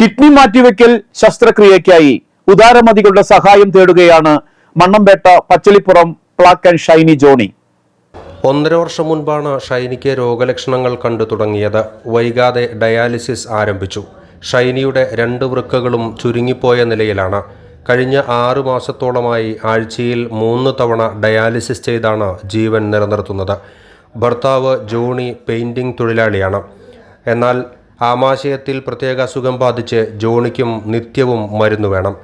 Kidney മാറ്റിവെക്കൽ ശസ്ത്രക്രിയയ്ക്കായി ഉദാരമതികളുടെ സഹായം തേടുകയാണ് മണ്ണമ്പേട്ട പച്ചളിപ്പുറം പ്ലാക്ക് ആൻഡ് ഷൈനി ജോണി. ഒന്നര വർഷം മുൻപാണ് ഷൈനിക്ക് രോഗലക്ഷണങ്ങൾ കണ്ടു തുടങ്ങിയത്. വൈകാതെ ഡയാലിസിസ് ആരംഭിച്ചു. ഷൈനിയുടെ രണ്ട് വൃക്കകളും ചുരുങ്ങിപ്പോയ നിലയിലാണ്. കഴിഞ്ഞ ആറു മാസത്തോളമായി ആഴ്ചയിൽ മൂന്ന് തവണ ഡയാലിസിസ് ചെയ്താണ് ജീവൻ നിലനിർത്തുന്നത്. ഭർത്താവ് ജോണി പെയിന്റിംഗ് തൊഴിലാളിയാണ്. എന്നാൽ ആമാശയത്തിൽ പ്രത്യേക അസുഖം ബാധിച്ച് ജോണിക്കും നിത്യവും മരുന്ന് വേണം.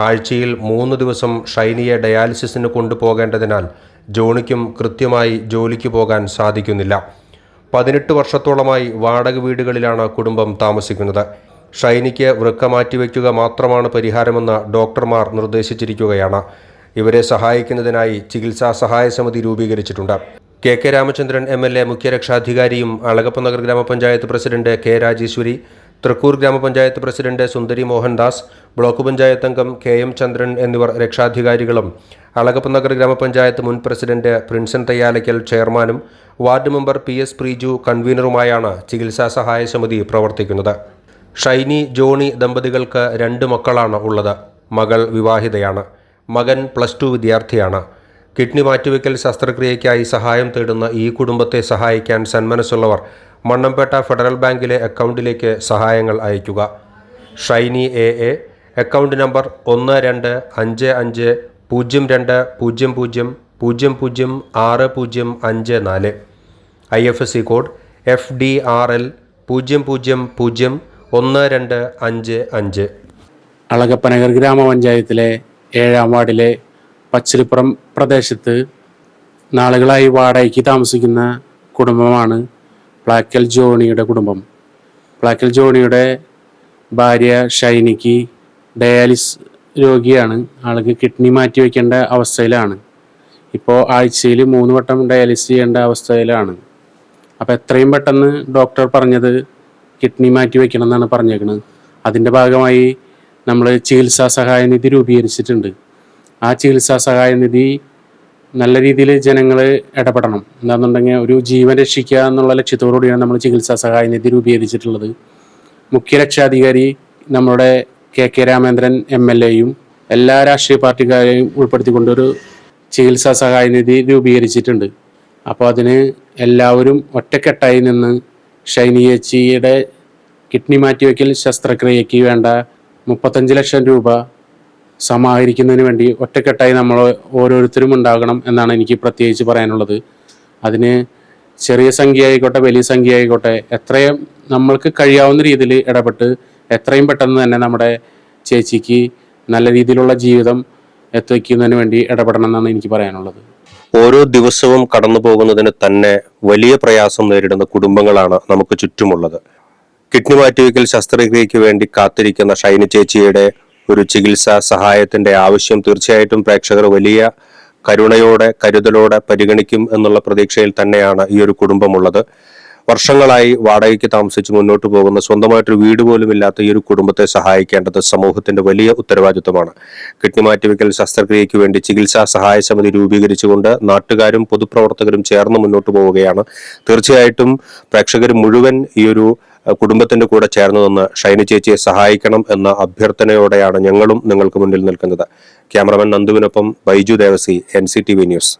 ആഴ്ചയിൽ മൂന്ന് ദിവസം ഷൈനിയെ ഡയാലിസിസിന് കൊണ്ടുപോകേണ്ടതിനാൽ ജോണിക്കും കൃത്യമായി ജോലിക്ക് പോകാൻ സാധിക്കുന്നില്ല. പതിനെട്ട് വർഷത്തോളമായി വാടക വീടുകളിലാണ് കുടുംബം താമസിക്കുന്നത്. ഷൈനിക്ക് വൃക്ക മാറ്റിവെക്കുക മാത്രമാണ് പരിഹാരമെന്ന് ഡോക്ടർമാർ നിർദ്ദേശിച്ചിരിക്കുകയാണ്. ഇവരെ സഹായിക്കുന്നതിനായി ചികിത്സാ സഹായ സമിതി രൂപീകരിച്ചിട്ടുണ്ട്. K K Ramachandran M L A മുഖ്യരക്ഷാധികാരിയും Alagappa Nagar ഗ്രാമപഞ്ചായത്ത് പ്രസിഡന്റ് കെ രാജീശ്വരി തൃക്കൂർ ഗ്രാമപഞ്ചായത്ത് പ്രസിഡന്റ് സുന്ദരി മോഹൻദാസ് ബ്ലോക്ക് പഞ്ചായത്ത് അംഗം കെ എം ചന്ദ്രൻ എന്നിവർ രക്ഷാധികാരികളും അളഗപ്പ നഗർ ഗ്രാമപഞ്ചായത്ത് മുൻ പ്രസിഡന്റ് പ്രിൻസൻ തയ്യാലയ്ക്കൽ ചെയർമാനും ward member P S Preeju കൺവീനറുമായാണ് ചികിത്സാ സഹായ സമിതി പ്രവർത്തിക്കുന്നത്. ഷൈനി ജോണി ദമ്പതികൾക്ക് രണ്ട് മക്കളാണ് ഉള്ളത്. മകൾ വിവാഹിതയാണ്. മകൻ പ്ലസ് ടു വിദ്യാർത്ഥിയാണ്. കിഡ്നി മാറ്റിവെക്കൽ ശസ്ത്രക്രിയയ്ക്കായി സഹായം തേടുന്ന ഈ കുടുംബത്തെ സഹായിക്കാൻ സന്മനസ്സുള്ളവർ മണ്ണമ്പേട്ട ഫെഡറൽ ബാങ്കിലെ അക്കൗണ്ടിലേക്ക് സഹായങ്ങൾ അയയ്ക്കുക. Shiny A A account number ഒന്ന് രണ്ട് അഞ്ച് അഞ്ച് പൂജ്യം രണ്ട് പൂജ്യം പൂജ്യം പൂജ്യം പൂജ്യം ആറ് പൂജ്യം അഞ്ച് നാല്. I F S C code F D R L പൂജ്യം പൂജ്യം പൂജ്യം ഒന്ന് രണ്ട് അഞ്ച് അഞ്ച്. അളകപ്പനഗർ ഗ്രാമപഞ്ചായത്തിലെ ഏഴാം വാർഡിലെ പച്ചിലിപ്പുറം പ്രദേശത്ത് നാളുകളായി വാടകയ്ക്ക് താമസിക്കുന്ന കുടുംബമാണ് പ്ലാക്കൽ ജോണിയുടെ കുടുംബം. പ്ലാക്കൽ ജോണിയുടെ ഭാര്യ ഷൈനിക്ക് ഡയാലിസ് രോഗിയാണ്. ആൾക്ക് കിഡ്നി മാറ്റി വയ്ക്കേണ്ട അവസ്ഥയിലാണ്. ഇപ്പോൾ ആഴ്ചയിൽ മൂന്ന് വട്ടം ഡയാലിസ് ചെയ്യേണ്ട അവസ്ഥയിലാണ്. അപ്പോൾ എത്രയും പെട്ടെന്ന് ഡോക്ടർ പറഞ്ഞത് കിഡ്നി മാറ്റി വയ്ക്കണം എന്നാണ് പറഞ്ഞേക്കുന്നത് അതിന്റെ ഭാഗമായി നമ്മൾ ചികിത്സാ സഹായ നിധി രൂപീകരിച്ചിട്ടുണ്ട്. ആ ചികിത്സാ സഹായ നിധി നല്ല രീതിയിൽ ജനങ്ങൾ ഇടപെടണം. എന്താണെന്നുണ്ടെങ്കിൽ ഒരു ജീവൻ രക്ഷിക്കുക എന്നുള്ള ലക്ഷ്യത്തോടുകൂടിയാണ് നമ്മൾ ചികിത്സാ സഹായ നിധി രൂപീകരിച്ചിട്ടുള്ളത്. മുഖ്യ രക്ഷാധികാരി നമ്മുടെ K K Ramendran M L എയും എല്ലാ രാഷ്ട്രീയ പാർട്ടിക്കാരെയും ഉൾപ്പെടുത്തിക്കൊണ്ടൊരു ചികിത്സാ സഹായ നിധി രൂപീകരിച്ചിട്ടുണ്ട്. അപ്പോൾ അതിന് എല്ലാവരും ഒറ്റക്കെട്ടായി നിന്ന് ഷൈനി ചേച്ചിയുടെ കിഡ്നി മാറ്റിവെക്കൽ ശസ്ത്രക്രിയയ്ക്ക് വേണ്ട മുപ്പത്തഞ്ച് ലക്ഷം രൂപ സമാഹരിക്കുന്നതിന് വേണ്ടി ഒറ്റക്കെട്ടായി നമ്മൾ ഓരോരുത്തരും ഉണ്ടാകണം എന്നാണ് എനിക്ക് പ്രത്യേകിച്ച് പറയാനുള്ളത്. അതിന് ചെറിയ സംഖ്യ ആയിക്കോട്ടെ വലിയ സംഖ്യ ആയിക്കോട്ടെ എത്രയും നമ്മൾക്ക് കഴിയാവുന്ന രീതിയിൽ ഇടപെട്ട് എത്രയും പെട്ടെന്ന് തന്നെ നമ്മുടെ ചേച്ചിക്ക് നല്ല രീതിയിലുള്ള ജീവിതം എത്തിക്കുന്നതിന് വേണ്ടി ഇടപെടണം എന്നാണ് എനിക്ക് പറയാനുള്ളത്. ഓരോ ദിവസവും കടന്നു പോകുന്നതിന് തന്നെ വലിയ പ്രയാസം നേരിടുന്ന കുടുംബങ്ങളാണ് നമുക്ക് ചുറ്റുമുള്ളത്. കിഡ്നി മാറ്റിവെക്കൽ ശസ്ത്രക്രിയയ്ക്ക് വേണ്ടി കാത്തിരിക്കുന്ന ഷൈനി ചേച്ചിയുടെ ഒരു ചികിത്സാ സഹായത്തിന്റെ ആവശ്യം തീർച്ചയായിട്ടും പ്രേക്ഷകർ വലിയ കരുണയോടെ കരുതലോടെ പരിഗണിക്കും എന്നുള്ള പ്രതീക്ഷയിൽ തന്നെയാണ് ഈ ഒരു കുടുംബമുള്ളത്. വർഷങ്ങളായി വാടകയ്ക്ക് താമസിച്ച് മുന്നോട്ട് പോകുന്ന സ്വന്തമായിട്ടൊരു വീട് പോലും ഇല്ലാത്ത ഈ ഒരു കുടുംബത്തെ സഹായിക്കേണ്ടത് സമൂഹത്തിന്റെ വലിയ ഉത്തരവാദിത്വമാണ്. കിഡ്നി മാറ്റിവെക്കൽ ശസ്ത്രക്രിയയ്ക്ക് വേണ്ടി ചികിത്സാ സഹായ സമിതി രൂപീകരിച്ചുകൊണ്ട് നാട്ടുകാരും പൊതുപ്രവർത്തകരും ചേർന്ന് മുന്നോട്ട് പോവുകയാണ്. തീർച്ചയായിട്ടും പ്രേക്ഷകർ മുഴുവൻ ഈ ഒരു കുടുംബത്തിന്റെ കൂടെ ചേർന്ന് നിന്ന് ഷൈനി ചേച്ചിയെ സഹായിക്കണം എന്ന അഭ്യർത്ഥനയോടെയാണ് ഞങ്ങളും നിങ്ങൾക്ക് മുന്നിൽ നിൽക്കുന്നത്. ക്യാമറമാൻ നന്ദുവിനൊപ്പം ബൈജു ദേവസി എൻ ന്യൂസ്.